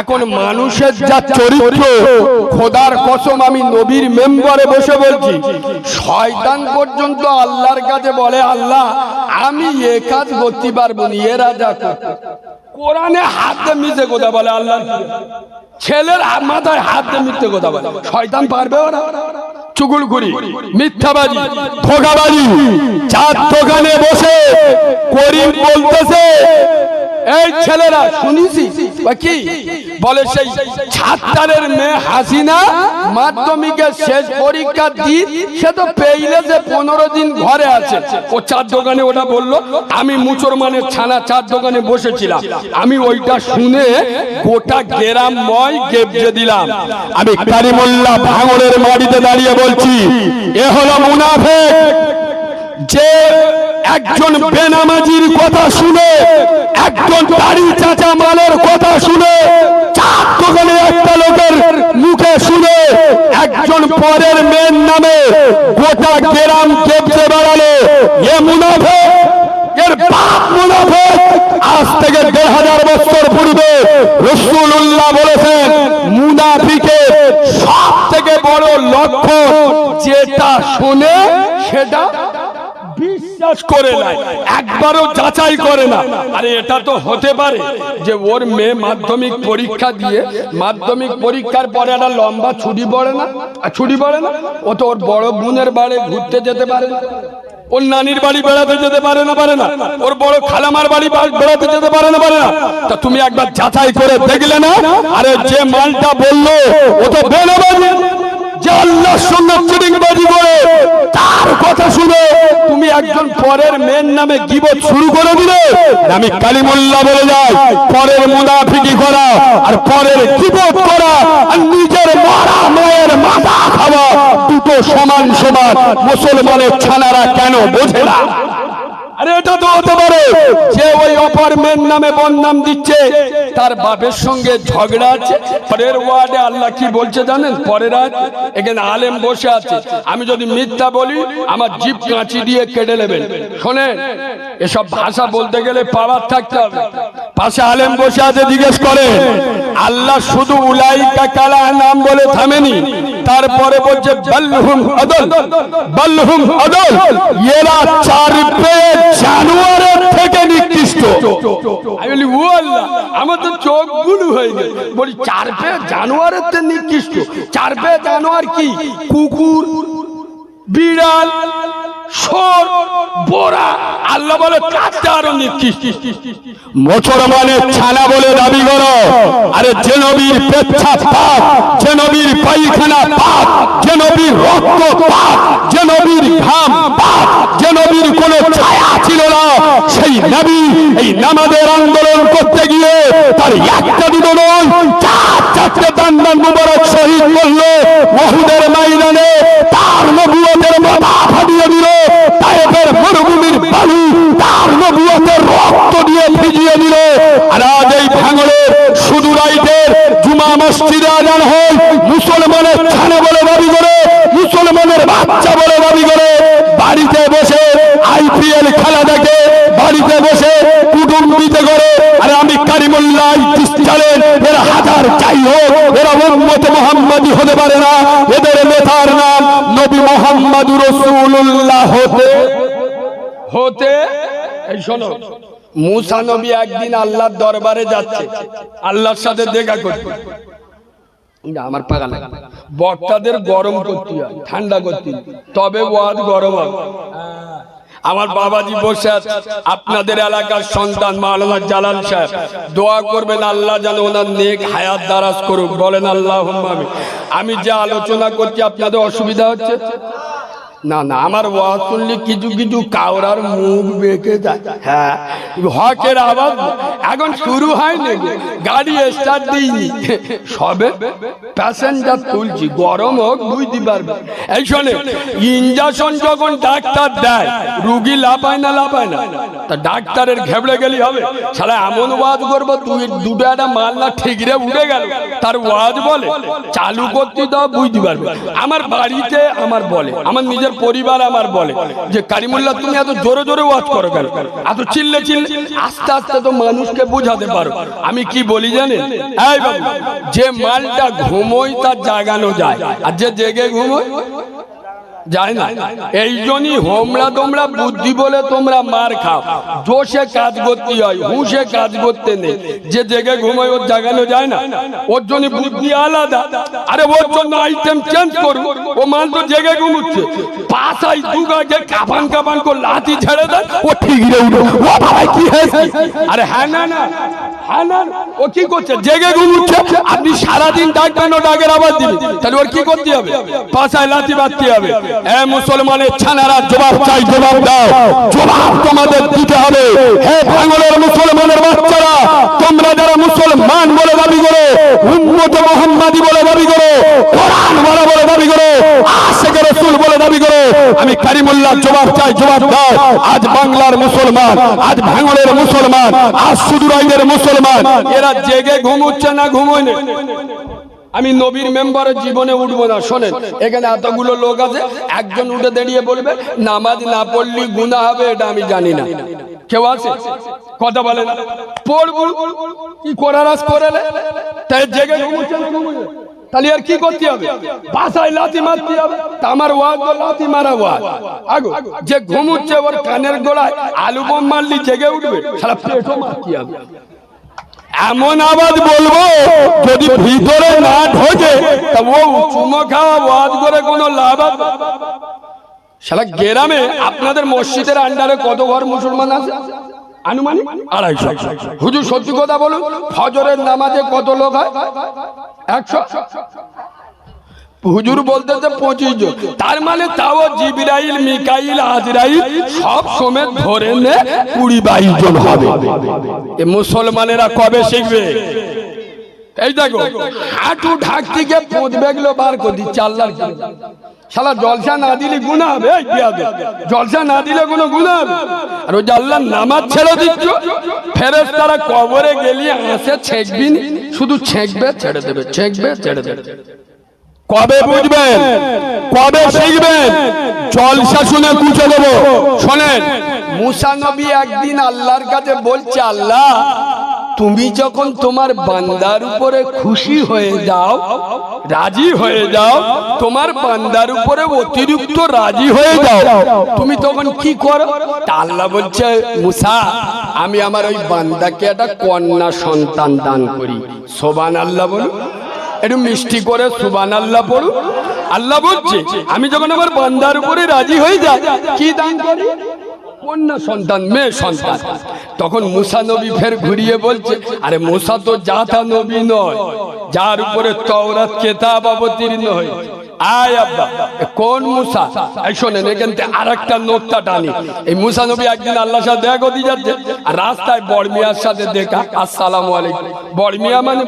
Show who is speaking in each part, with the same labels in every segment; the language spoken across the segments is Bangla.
Speaker 1: এখন মানুষের যা চরিত্র খোদার কসম আমি নবীর মেম্বারে বসে বলছি শয়তান পর্যন্ত আল্লাহর কাছে বলে আল্লাহ আমি এ কাজ করতে পারব না যা করে। কোরআনে হাত মিশে কথা বলে আল্লাহ ছেলের মাথায় হাত মিথ্যে কথা বলে। শয়তান পারবে ওরা? চুগুলগুড়ি মিথ্যাবাজি ধোকাবাজি চার দোকানে বসে করিম বলতেছে এই ছেলেরা শুনিছি কি? বলে সেই ছাত্রের মেয়ে হাসিনা মাধ্যমিকের শেষ পরীক্ষা দি, সে তো পেইলে যে পনেরো দিন ঘরে আছে। ও চার দোকানে ওটা বলল, আমি মুসলমানের ছানা চার দোকানে বসেছিলাম। আমি ওইটা শুনে গোটা গ্রাম ময় গেবজে দিলাম। আমি কারিমুল্লাহ ভাঙড়ের মাটিতে দাঁড়িয়ে বলছি, এ হলো মুনাফেক। যে একজন বেনামাজির কথা শুনে একজন দাড়ি চাচা মালের কথা শুনে চার একটা লোকের মুখে শুনে একজন পরের মেয়ের নামে গোটা গ্রাম কেপছে বেড়ালো। এ মুনাফে, এর বাপ মুনাফে, আজ থেকে দেড় হাজার বছর পূর্বে রসুল্লাহ বলেছেন, মুনাফিকে সব থেকে বড় লক্ষ্য যেটা শুনে সেটা বিশ্বাস করে না একবারও যাচাই করে না। আরে, এটা তো হতে পারে যে ওর মেয়ে মাধ্যমিক পরীক্ষা দিয়ে, মাধ্যমিক পরীক্ষার পরে একটা লম্বা ছুটি পড়ে না? আর ছুটি পড়ে না? ও তো ওর বড় বোনের বাড়ি ঘুরতে যেতে পারে। ওর নানির বাড়ি বেড়াতে যেতে পারে না পারে না। ওর বড় খালামার বাড়ি বেড়াতে যেতে পারে না পারে না। তা তুমি একবার যাচাই করে দেখলে না? আরে, যে মালটা বলল, ও তো বেনাবাজি যে আল্লাহর সঙ্গে চিটিংবাজি করে, তার কথা শুনে তুমি একজন পরের মেয়ের নামে গিবত শুরু করে দিলে আমি কালিমুল্লাহ বলে যাই পরের মুনাফিকি করা আর পরের গিবত করা আর নিজের মারা মায়ের মাথা খাওয়া, দুটো সমান সমান মুসলমানের ছানারা কেন বোঝে না? আরে এটা তো হতে পারে। যে ওই অপর মেয়ের নামে বদনাম দিচ্ছে, তার বাপের সঙ্গে ঝগড়া আছে। পরের ওয়ার্ডে আল্লাহ কি বলছে জানেন? পরের আজ এখানে আলেম বসে আছে। আমি যদি মিথ্যা বলি, আমার জিপ কাঁচি দিয়ে কেটে নেবেন। শোনেন, এসব ভাষা বলতে গেলে পাওয়ার থাকতে হবে। পাশে আলেম বসে আছে, জিজ্ঞেস করে আল্লাহ শুধু উলাইকা কালা নাম বলে থামেনি তারপরে বলছে বাল্লুহুম আদল বাল্লুহুম আদল। এরা চার পে জানুয়ারের থেকে নিকৃষ্ট আমি বলি, ও আল্লাহ আমার তো চোখগুলো হয়ে গেল। বলি, চার পে জানুয়ারের থেকে নিকৃষ্ট চার পে জানুয়ার কি? কুকুর, বিড়াল ছায়া ছিল না, সেই নবী এই নামাজের আন্দোলন করতে গিয়ে তার একটা দুটো নয়, চার চারটে দান মুবারক শহীদ করল ওহুদের ময়দানে। তার নবুয়তের মাথা ফাটিয়ে দিল। তায়েফের মরুভূমির বালু তার নবুয়তের রক্ত দিয়ে ভিজিয়ে দিল। আর আজ এই ভাঙড়ে শুধু জুমা মসজিদে আজান হয়, মুসলমানের ছানে বলে দাবি করে, মুসলমানের বাচ্চা বলে দাবি করে। বাড়িতে বসে আইপিএল খেলা দেখে, বাড়িতে বসে কুটুম্বিতে করে। আরে আমি কারিমুল্লাহ চালেন এরা হাজার যাই হোক, এরা উম্মতে মোহাম্মদী হতে পারে না, এদের নেতার নাম নবী মোহাম্মদ রসুল্লাহ হতে। হতে? মুসা নবী একদিন আল্লাহর দরবারে যাচ্ছে, আল্লাহর সাথে দেখা করতে। আমার পাগা বক্তাদের গরম করতে ঠান্ডা করতে। তবে ওয়াজ গরম হবে। আমার বাবাজি বসে আপনাদের এলাকার সন্তান মাওলানা জালাল সাহেব, দোয়া করবেন আল্লাহ যেন ওনার নেক হায়াত দারাজ করুক। বলেন আল্লাহ আমি যে আলোচনা করছি, আপনাদের অসুবিধা হচ্ছে? না না, আমার ওয়াজ শুনলে কিছু কিছু কাউরার মুখ বেঁকে যায়। হ্যাঁ হকের আওয়াজ এখন শুরু হয়নি, গাড়ি স্টার্ট দিইনি। সবে প্যাসেঞ্জার তুলছি, গরম হোক, বুঝতে পারবে। এই শোনে ইঞ্জেকশন যখন ডাক্তার দেয়, রুগী লাপায় না লাপায় না, তা ডাক্তারের ঘেবড়ে গেলি হবে। সালা এমন ওয়াজ করব তুই দুটো একটা মাল্লা ঠিকরে উঠে গেল। তার ওয়াজ বলে, চালু করতে দাও, বুঝতে পারবে। আমার বাড়িতে আমার বলে, আমার নিজের নিজের পরিবার আমার বলে যে, কারিমুল্লাহ, তুমি এত জোরে জোরে ওয়াজ করো কেন? এত চিল্লে চিল্লে আস্তে আস্তে তো মানুষকে বোঝাতে পারো। আমি কি বলি জানেন? এই বাবু, যে মালটা ঘুমোই তার জাগানো যায়। আর যে জেগে ঘুমোয় যায় না। এই জন্যই হোমরা তোমরা বুদ্ধি বলে তোমরা মার খাও। জোশে কাজ করতে হয় হুঁশে কাজ করতে নেই। যে জেগে ঘুমায় ওর জাগানো যায় না। ওর জন্য বুদ্ধি আলাদা। আরে ওর জন্য আইটেম চেঞ্জ করুন ও মাল তো জেগে ঘুমুচ্ছে। পাশাই দুগাকে কাবান কাবান করে লাঠি ছেড়ে দেন ও ঠিক রে উঠো ও বাবা কি হয়েছে? আরে হ্যাঁ না না। হ্যাঁ না না। ও কি হবে? মুসলমানের ছানারা দাও। তোমাদের দিতে হবে। মুসলমানের বাচ্চারা, তোমরা যারা মুসলমান বলে দাবি করে উন্মত মোহাম্মদী বলে দাবি করো কোরআন বলে বলে দাবি করো আশেখ রসুল বলে দাবি করো আমি কারিমুল্লাহ জবাব চাই, জবাব দাও। আজ বাংলার মুসলমান, আজ ভাঙলের মুসলমান, আজ সুদুরাইদের মুসলমান। এরা জেগে ঘুমুচ্ছে না ঘুমোয় আমি নবীর মেম্বারের জীবনে উঠবো না, শোনেন। এখানে এতগুলো লোক আছে, একজন উঠে দাঁড়িয়ে বলবে, নামাজ না পড়লি গুণা হবে, এটা আমি জানি না। কেউ আছে? কথা বলেন পড়ব। কি করার আজ করে তাই জেগে ঘুমোচ্ছে না ঘুমোয়? তাহলে আর কি করতে হবে? বাসায় লাথি মারতে হবে। তা আমার ওয়াজ লাথি মারা ওয়াজ। আগো, যে ঘুমুচ্ছে ওর কানের গোড়ায়, আলু বোম মারলি জেগে উঠবে সারা পেটও মারতে হবে। এমন আওয়াজ বলব, যদি ভিতরে না ঢোকে, তা ও চুমো খাওয়া ওয়াজ করে কোনো লাভ আছে? শালা গ্রামে আপনাদের মসজিদের আন্ডারে কত ঘর মুসলমান আছে? আনুমানিক আড়াইশো। হুজুর, সত্যি কথা বলুন, ফজরের নামাজে কত লোক হয়? একশো। হুজুর বলতেছে পঁচিশ জন। তার মানে তাও জিবিরাইল, মিকাইল, আজরাইল সব সমেত ধরে নে কুড়ি বাইশ জন হবে। মুসলমানেরা কবে শিখবে? এই দেখো, হাঁটু ঢাক থেকে পৌঁছবে বার করে দিচ্ছে আল্লাহর কি শালা জলসা না দিলে গুণা হবে এই। জলসা না দিলে কোনো গুণা হবে? আর ওই যে আল্লাহর নামাজ ছেড়ে দিচ্ছ ফেরেস তারা কবরে গেলিয়ে আসে ছেঁকবি শুধু ছেঁকবে ছেড়ে দেবে ছেঁকবে ছেড়ে দেবে। কবে বুঝবেন? কবে শিখবেন? জলসা শুনে কুচে দেবো। শোনেন। মুসা নবী একদিন আল্লাহর কাছে বলছে আল্লাহ তুমি যখন তোমার বান্দার উপরে খুশি হয়ে যাও, রাজি হয়ে যাও, তোমার বান্দার উপরে অতিরিক্ত রাজি হয়ে যাও, তুমি তখন কি করো? আল্লাহ বলছে, মুসা, আমি আমার ওই বান্দাকে একটা কন্যা সন্তান দান করি। সোবান আল্লাহ বলুন। একটু মিষ্টি করে সুবান আল্লাহ পড়ু আল্লাহ বলছে, আমি যখন আমার বান্দার উপরে রাজি হয়ে যাই, কি দান করি? কন্যা সন্তান, মেয়ে সন্তান। তখন মুসা নবী ফের ঘুরিয়ে বলছে আরে মুসা তো জাতা নবী নয় যার উপরে তওরাত কেতাব অবতীর্ণ হয়। আয় আব্বা কোন মুসা? এই শোনেন এখান থেকে আর একটা টানি। এই মুসা নবী একদিন আল্লাহর সাথে দেখা করতে যাচ্ছে আর রাস্তায় বড়মিয়ার সাথে দেখা আসসালামু আলাইকুম। বড়মিয়া মানে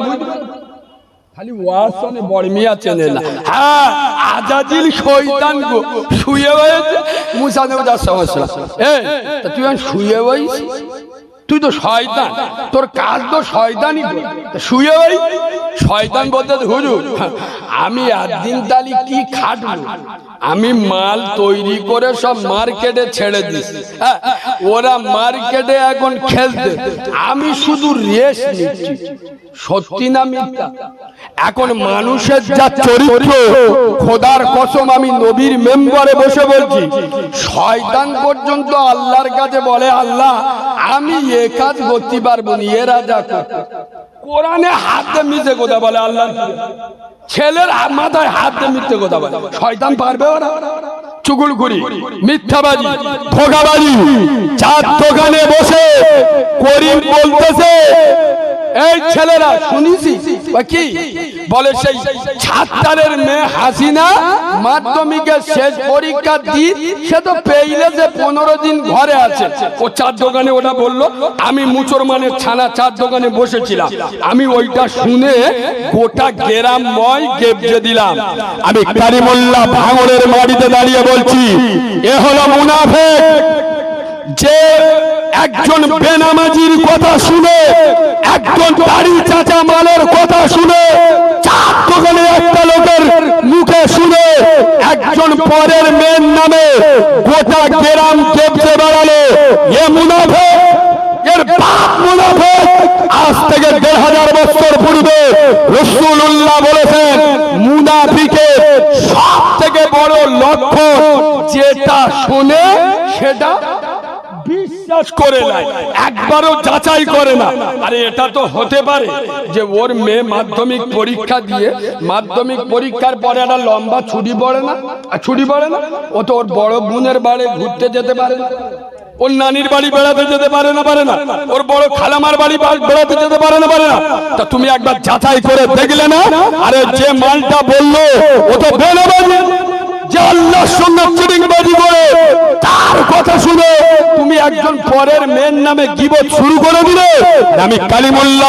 Speaker 1: খালি ওয়াজ শোনে বড়মিয়া চেনে না। হ্যাঁ আজাজিল শয়তান গো শুয়ে হয়েছে মুসা যার সমস্যা। এ তুই শুয়ে হইস তুই তো শয়তান তোর কাজ তো শয়তানই। শুয়ে শয়তান বলতে হুজুর আমি একদিন তালি কি খাটবো আমি মাল তৈরি করে সব মার্কেটে ছেড়ে দিস হ্যাঁ, ওরা মার্কেটে এখন খেলতে। আমি শুধু রেস্ট নিচ্ছি। সত্যি না মিথ্যা? এখন মানুষের যা চরিত্র খোদার কসম আমি নবীর মেম্বারে বসে বলছি শয়তান পর্যন্ত আল্লাহর কাছে বলে আল্লাহ আমি এ কাজ করতে পারব না এরা। কোরআনে হাত দিয়ে মিশে কথা বলে আল্লাহ। ছেলের মাথায় হাত দিয়ে মিথ্যে কথা বলে। শয়তান পারবে ওরা? চুগুলগুড়ি মিথ্যাবাজি ধোকাবাজি চার দোকানে বসে করিম বলতেছে, এই ছেলেরা শুনিছি বা কি? বলে সেই ছাত্রের মেয়ে হাসিনা মাধ্যমিকের শেষ পরীক্ষা দি সে তো পেইলে যে পনেরো দিন ঘরে আছে। ও চার দোকানে ওটা বলল, আমি মুসলমানের ছানা চার দোকানে বসেছিলাম। আমি ওইটা শুনে গোটা গ্রামময় গেবজে দিলাম। আমি কারিমুল্লাহ ভাঙড়ের মাটিতে দাঁড়িয়ে বলছি, এ হলো মুনাফেক। যে একজন বেনামাজির কথা শুনে একজন দাড়ি চাচা মালের কথা শুনে চার দোকানে একটা লোকের মুখে শুনে একজন পরের মেয়ের নামে গোটা গ্রাম কেঁপে বেড়ালো। এ মুনাফে এর বাপ মুনাফে আজ থেকে দেড় হাজার বছর পূর্বে রসুল্লাহ বলেছেন মুনাফিকে সব থেকে বড় লক্ষ্য যেটা শুনে সেটা বিশ্বাস করে নাই। একবারও যাচাই করে না। আরে এটা তো হতে পারে যে ওর মেয়ে মাধ্যমিক পরীক্ষা দিয়ে মাধ্যমিক পরীক্ষার পরে একটা লম্বা ছুটি পড়ে না? আর ছুটি পড়ে না? ও তো ওর বড় বোনের বাড়ি ঘুরতে যেতে পারে না। ওর নানির বাড়ি বেড়াতে যেতে পারে না পারে না? ওর বড় খালামার বাড়ি বেড়াতে যেতে পারে না পারে না? তা তুমি একবার যাচাই করে দেখলে না? আরে যে মালটা বলল ও তো বেনাবাজি যে আল্লাহর সঙ্গে চিটিংবাজি তার কথা শুনে তুমি একজন পরের মেয়ের নামে গিবত শুরু করে দিলে। আমি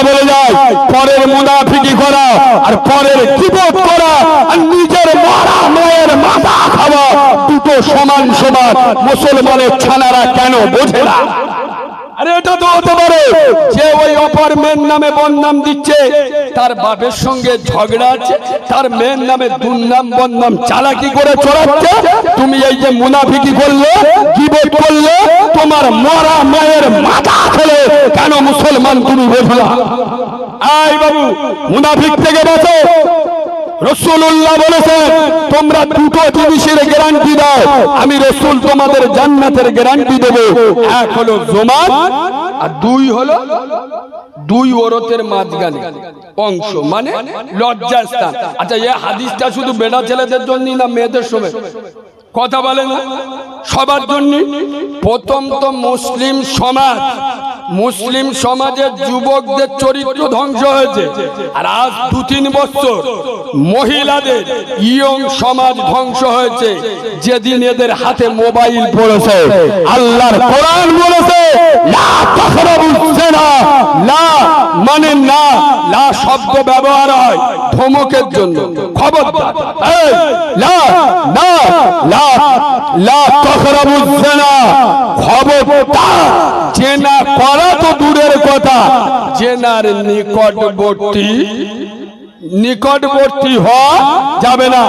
Speaker 1: বলে যাই পরের করা আর পরের গিবত করা আর নিজের মারা মায়ের মাথা খাওয়া দুটো সমান সমান মুসলমানের ছানারা কেন বোঝে না? আরে এটা তো হতে পারে। যে ওই অপর মেয়ের নামে বদনাম দিচ্ছে তার বাপের সঙ্গে ঝগড়া আছে, তার মেয়ের নামে দুর্নাম, বদনাম, চালাকি করে চড়াচ্ছে। তুমি এই যে মুনাফিকি করলে কি করলে তোমার মরা মায়ের মাথা ফেলে কেন মুসলমান তুমি বোঝলা আই বাবু, মুনাফিক থেকে বাঁচো। রসুল্লাহ বলেছেন, তোমরা দুটো জিনিসের গ্যারান্টি দাও। আমি রসুল তোমাদের জান্নাতের গ্যারান্টি দেবো। এক হলো জমান আর দুই হলো দুই ওরতের মাঝখানে অংশ মানে লজ্জাস্থান আচ্ছা এই হাদিসটা শুধু বেটা ছেলেদের জন্য না, মেয়েদের সময়? কথা বলে না? সবার জন্য প্রথম তো মুসলিম সমাজ। মুসলিম সমাজের যুবকদের চরিত্র ধ্বংস হয়েছে। আর আজ দু তিন বছর মহিলাদের ইয়ং সমাজ ধ্বংস হয়েছে। যেদিন এদের হাতে মোবাইল পড়েছে, আল্লাহর বলেছে লা তাকরাবুজ জিনা লা মানে না লা শব্দ ব্যবহার হয় ধমকের জন্য। খবর এই, লা, না, লা লা তাকরাবুজ জিনা। খবরদার। জেনা করা তো দূরের কথা। চেনার নিকটবর্তী নিকটবর্তী হওয়া যাবে না।